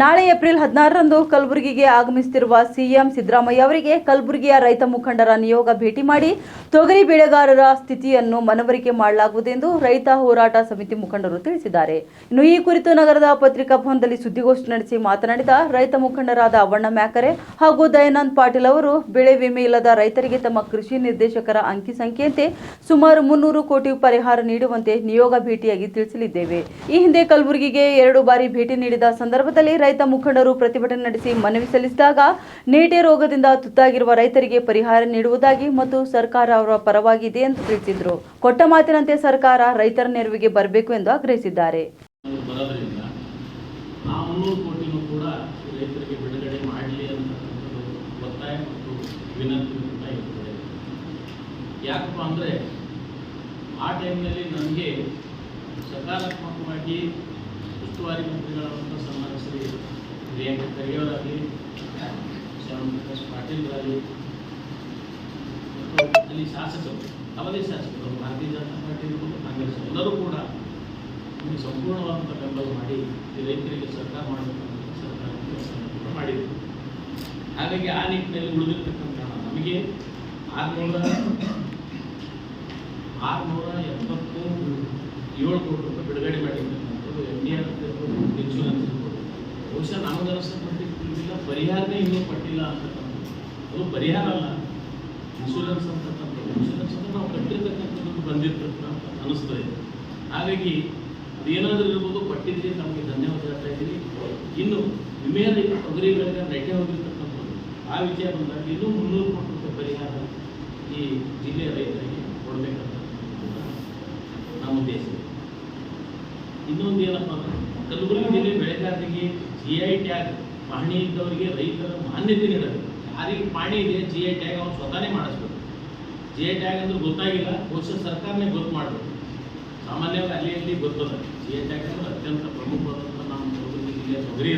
ನಾಳೆ ಏಪ್ರಿಲ್ ಹದಿನಾರರಂದು ಕಲಬುರಗಿಗೆ ಆಗಮಿಸುತ್ತಿರುವ ಸಿಎಂ ಸಿದ್ದರಾಮಯ್ಯ ಅವರಿಗೆ ಕಲಬುರಗಿಯ ರೈತ ಮುಖಂಡರ ನಿಯೋಗ ಭೇಟಿ ಮಾಡಿ ತೊಗರಿ ಬೆಳೆಗಾರರ ಸ್ಥಿತಿಯನ್ನು ಮನವರಿಕೆ ಮಾಡಲಾಗುವುದೆಂದು ರೈತ ಹೋರಾಟ ಸಮಿತಿ ಮುಖಂಡರು ತಿಳಿಸಿದ್ದಾರೆ. ಇನ್ನು ಈ ಕುರಿತು ನಗರದ ಪತ್ರಿಕಾ ಭವನದಲ್ಲಿ ಸುದ್ದಿಗೋಷ್ಠಿ ನಡೆಸಿ ಮಾತನಾಡಿದ ರೈತ ಮುಖಂಡರಾದ ಅವಣ್ಣ ಮ್ಯಾಕರೆ ಹಾಗೂ ದಯಾನಂದ್ ಪಾಟೀಲ್ ಅವರು, ಬೆಳೆ ವಿಮೆ ಇಲ್ಲದ ರೈತರಿಗೆ ತಮ್ಮ ಕೃಷಿ ನಿರ್ದೇಶಕರ ಅಂಕಿ ಸಂಖ್ಯೆಯಂತೆ ಸುಮಾರು ಮುನ್ನೂರು ಕೋಟಿ ಪರಿಹಾರ ನೀಡುವಂತೆ ನಿಯೋಗ ಭೇಟಿಯಾಗಿ ತಿಳಿಸಲಿದ್ದೇವೆ. ಈ ಹಿಂದೆ ಕಲಬುರಗಿಗೆ ಎರಡು ಬಾರಿ ಭೇಟಿ ನೀಡಿದ ಸಂದರ್ಭದಲ್ಲಿ ರೈತ ಮುಖಂಡರು ಪ್ರತಿಭಟನೆ ನಡೆಸಿ ಮನವಿ ಸಲ್ಲಿಸಿದಾಗ ನೀಟೆ ರೋಗದಿಂದ ತುತ್ತಾಗಿರುವ ರೈತರಿಗೆ ಪರಿಹಾರ ನೀಡುವುದಾಗಿ ಮತ್ತು ಸರ್ಕಾರ ಅವರ ಪರವಾಗಿದೆ ಎಂದು ತಿಳಿಸಿದರು. ಕೊಟ್ಟ ಮಾತಿನಂತೆ ಸರ್ಕಾರ ರೈತರ ನೆರವಿಗೆ ಬರಬೇಕು ಎಂದು ಆಗ್ರಹಿಸಿದ್ದಾರೆ. ಯಾಕಪ್ಪ ಅಂದರೆ ಆ ಟೈಮ್ನಲ್ಲಿ ನನಗೆ ಸಕಾರಾತ್ಮಕವಾಗಿ ಉಸ್ತುವಾರಿ ಮಂತ್ರಿಗಳ ಶ್ರೀ ಪ್ರಿಯಾಂಕ ಖರ್ಗೆಯವರಾಗಲಿ ಶ್ಯಾಮ್ ಪ್ರಕಾಶ್ ಪಾಟೀಲ್ರಾಗಲಿ ಮತ್ತು ಅಲ್ಲಿ ಶಾಸಕರು ಅವಧಿ ಶಾಸಕರು ಭಾರತೀಯ ಜನತಾ ಪಾರ್ಟಿ ಇರ್ಬೋದು ಕಾಂಗ್ರೆಸ್ ಎಲ್ಲರೂ ಕೂಡ ಸಂಪೂರ್ಣವಾದಂಥ ಬೆಂಬಲ ಮಾಡಿ ರೈತರಿಗೆ ಸರ್ಕಾರ ಮಾಡಬೇಕಂತ ಸರ್ಕಾರ ಕೂಡ ಮಾಡಿದೆ ಹಾಗಾಗಿ ಆ ನಿಟ್ಟಿನಲ್ಲಿ ಉಳಿದಿರ್ತಕ್ಕಂಥ ನಮಗೆ ಆರುನೂರ ಆರುನೂರ ಎಪ್ಪತ್ತು ಏಳು ಕೋಟಿ ರೂಪಾಯಿ ಬಿಡುಗಡೆ ಮಾಡಿರ್ತಕ್ಕಂಥದ್ದು ಎನ್ ಡಿ ಆರ್ ಇನ್ಶೂರೆನ್ಸ್ ಬಹುಶಃ ನಮಗೆ ಅನಿಸ್ತಕ್ಕಂಥ ಪರಿಹಾರನೇ ಇನ್ನೂ ಪಟ್ಟಿಲ್ಲ ಅಂತಕ್ಕಂಥದ್ದು. ಅದು ಪರಿಹಾರ ಅಲ್ಲ. ಇನ್ಶೂರೆನ್ಸ್ ಅಂತಕ್ಕಂಥದ್ದು ಇನ್ಶೂರೆನ್ಸ್ ಅಂತ ನಾವು ಕಟ್ಟಿರ್ತಕ್ಕಂಥದ್ದು ಬಂದಿರ್ತಕ್ಕಂಥ ಅನಿಸ್ತದೆ ಹಾಗಾಗಿ ಅದೇನಾದರೂ ಇರ್ಬೋದು ಪಟ್ಟಿದ್ರೆ ನಮಗೆ ಧನ್ಯವಾದ ಹೇಳ್ತಾ ಇದ್ದೀನಿ. ಇನ್ನು ವಿಮೆಯಲ್ಲಿ ತೊಗರಿಗಳಿಗೆ ನೆಟ್ಟೆ ಹೋಗಿರ್ತಕ್ಕಂಥದ್ದು. ಆ ವಿಷಯ ಬಂದಾಗ ಇನ್ನೂ ಮುನ್ನೂರು ಕೋಟಿ ರೂಪಾಯಿ ಪರಿಹಾರ ಈ ಜಿಲ್ಲೆಯ ರೈತರಿಗೆ ಕೊಡಬೇಕಂತ ನಮ್ಮ ಉದ್ದೇಶ. ಇನ್ನೊಂದು ಏನಪ್ಪ ಅಂದ್ರೆ ಕಲಬುರಗಿ ಜಿಲ್ಲೆ ಬೆಳೆಗಾರರಿಗೆ ಜಿ ಐ ಟ್ಯಾಗ್ ಪಹಣಿ ಇದ್ದವರಿಗೆ ರೈತರ ಮಾನ್ಯತೆ ನೀಡಬೇಕು. ಯಾರಿಗೆ ಪಹಣಿ ಇದೆ ಜಿ ಐ ಟ್ಯಾಗ್ ಅವ್ರು ಸ್ವತಃನೇ ಮಾಡಿಸ್ಬೇಕು. ಜಿ ಐ ಟ್ಯಾಗ್ ಅಂದ್ರೆ ಗೊತ್ತಾಗಿಲ್ಲ, ಬಹುಶಃ ಸರ್ಕಾರನೇ ಗೊತ್ತು ಮಾಡಬೇಕು. ಸಾಮಾನ್ಯವಾಗಿ ಅಲ್ಲಿ ಅಲ್ಲಿ ಗೊತ್ತದ? ಜಿ ಐ ಟ್ಯಾಗ್ ಅಂದ್ರೆ ಅತ್ಯಂತ ಪ್ರಮುಖವಾದಂಥ ನಮ್ಮ ಕಲಬುರಗಿ ಜಿಲ್ಲೆಯ ತೊಗರಿ